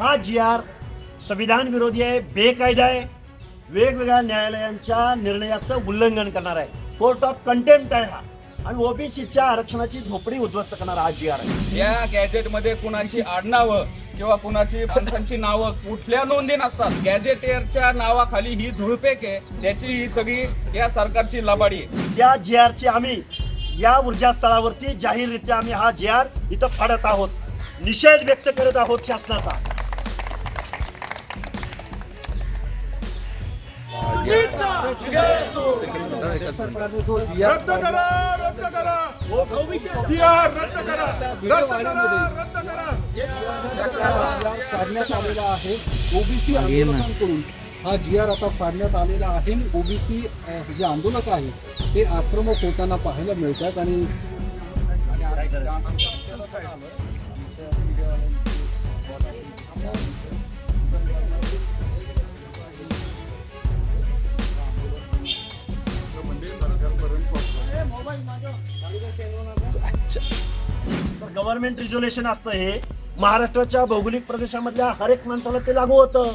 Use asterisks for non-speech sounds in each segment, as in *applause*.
हा जी आर संविधान विरोधी आहे बेकायदा आहे वेगवेगळ्या न्यायालयांच्या निर्णयाचं उल्लंघन करणार आहे. कोर्ट ऑफ कंटेम्प्ट आहे हा. आणि ओबीसीच्या आरक्षणाची झोपडी उद्ध्वस्त करणारा हा जी आर आहे. या गॅजेटमध्ये कुणाची आडनावं किंवा कुणाची माणसांची नावं कुठल्या नोंदी नसतात. गॅजेटेअरच्या नावाखाली ही धुळपेक आहे. त्याची ही सगळी या सरकारची लबाडी आहे. या जी आरची आम्ही या ऊर्जा स्थळावरती जाहीररित्या आम्ही हा जी आर इथं फाडत आहोत. निषेध व्यक्त करत आहोत शासनाचा. रद्द करा रद्द करा जी आर रद्द करा रद्द करा रद्द करा काढण्यात आलेला आहे ओबीसी आंदोलकांकडून हा जी आर आता फाडण्यात आलेला आहे ओबीसी जे आंदोलक आहे ते आक्रमक होताना पाहायला मिळतात आणि तर गव्हर्नमेंट रिझोल्युशन असतं हे. महाराष्ट्राच्या भौगोलिक प्रदेशामधल्या हर एक माणसाला ते लागू होतं.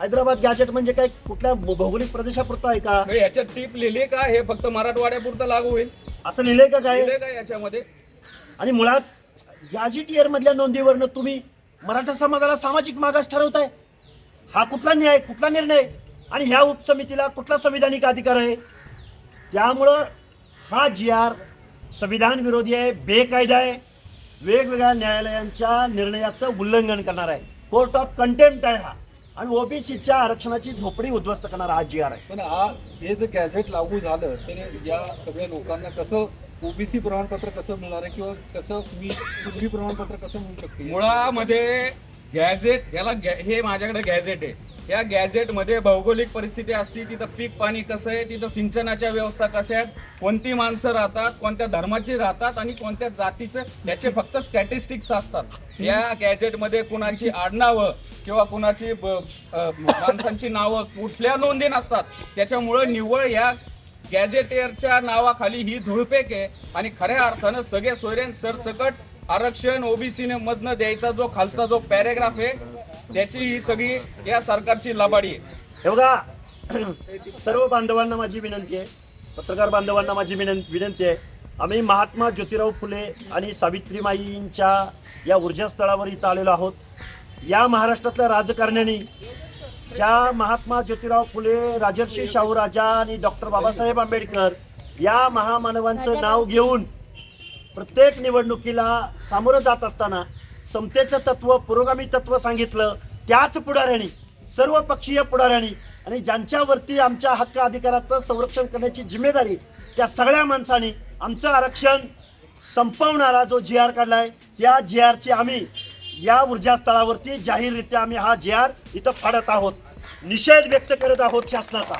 हैदराबाद गॅजेट म्हणजे काय? कुठल्या भौगोलिक प्रदेशापुरतं आहे का? मग याच्यात टीप लिहिली का? हे फक्त मराठवाड्यापुरतं लागू होईल. असं लिहिलंय का काय? लिहिलंय का याच्यामध्ये? आणि मुळात गॅजेटियर मधल्या नोंदीवरनं तुम्ही मराठा समाजाला सामाजिक मागास ठरवताय. हा कुठला न्याय? कुठला निर्णय? आणि ह्या उपसमितीला कुठला संविधानिक अधिकार आहे? त्यामुळं हा जी आर संविधान विरोधी आहे बेकायदा आहे वेगवेगळ्या न्यायालयांच्या निर्णयाचं उल्लंघन करणार आहे. कोर्ट ऑफ कंटेम्प्ट आहे हा. आणि ओबीसीच्या आरक्षणाची झोपडी उद्ध्वस्त करणारा हा जी आर आहे. पण आ- हे जर गॅझेट लागू झालं तर या सगळ्या लोकांना कसं ओबीसी प्रमाणपत्र कसं मिळणार आहे किंवा कसं मी पूर्वी प्रमाणपत्र कसं मिळू शकते? मुळामध्ये गॅजेट याला गॅ- हे माझ्याकडे गॅजेट आहे. या गॅजेटमध्ये भौगोलिक परिस्थिती असते तिथं पीक पाणी कसं आहे तिथं सिंचनाच्या व्यवस्था कशा आहेत कोणती माणसं राहतात कोणत्या धर्माची राहतात आणि कोणत्या जातीचं याचे फक्त स्टॅटिस्टिक्स असतात. या गॅजेटमध्ये कुणाची आडनावं किंवा कुणाची ब- माणसांची नावं कुठल्या नोंदी नसतात त्याच्यामुळं निव्वळ या गॅजेटेअरच्या नावाखाली ही धुळपेक आहे आणि खऱ्या अर्थानं सगळे सोयरेन सरसकट आरक्षण ओबीसीने मधनं द्यायचा जो खालचा जो पॅरेग्राफ आहे त्याची ही सगळी या सरकारची लबाडी आहे. हे बघा *clears throat* सर्व बांधवांना माझी विनंती आहे. पत्रकार बांधवांना माझी विनं विनंती आहे. आम्ही महात्मा ज्योतिराव फुले आणि सावित्रीमाईंच्या या ऊर्जा स्थळावर इथं आलेलो आहोत. या महाराष्ट्रातल्या राजकारण्यांनी ज्या महात्मा ज्योतिराव फुले राजर्षी शाहू राजा आणि डॉक्टर बाबासाहेब आंबेडकर या महामानवांचं नाव घेऊन प्रत्येक निवडणुकीला सामोरं जात असताना समतेचं तत्व पुरोगामी तत्व सांगितलं त्याच पुढाऱ्यांनी सर्व पक्षीय पुढाऱ्यांनी आणि ज्यांच्यावरती आमच्या हक्क अधिकाराचं संरक्षण करण्याची जिम्मेदारी त्या सगळ्या माणसांनी आमचं आरक्षण संपवणारा जो जी आर काढलाय त्या जी आरची आम्ही या ऊर्जास्थळावरती जाहीररित्या आम्ही हा जी आर इथं फाडत आहोत. निषेध व्यक्त करत आहोत शासनाचा.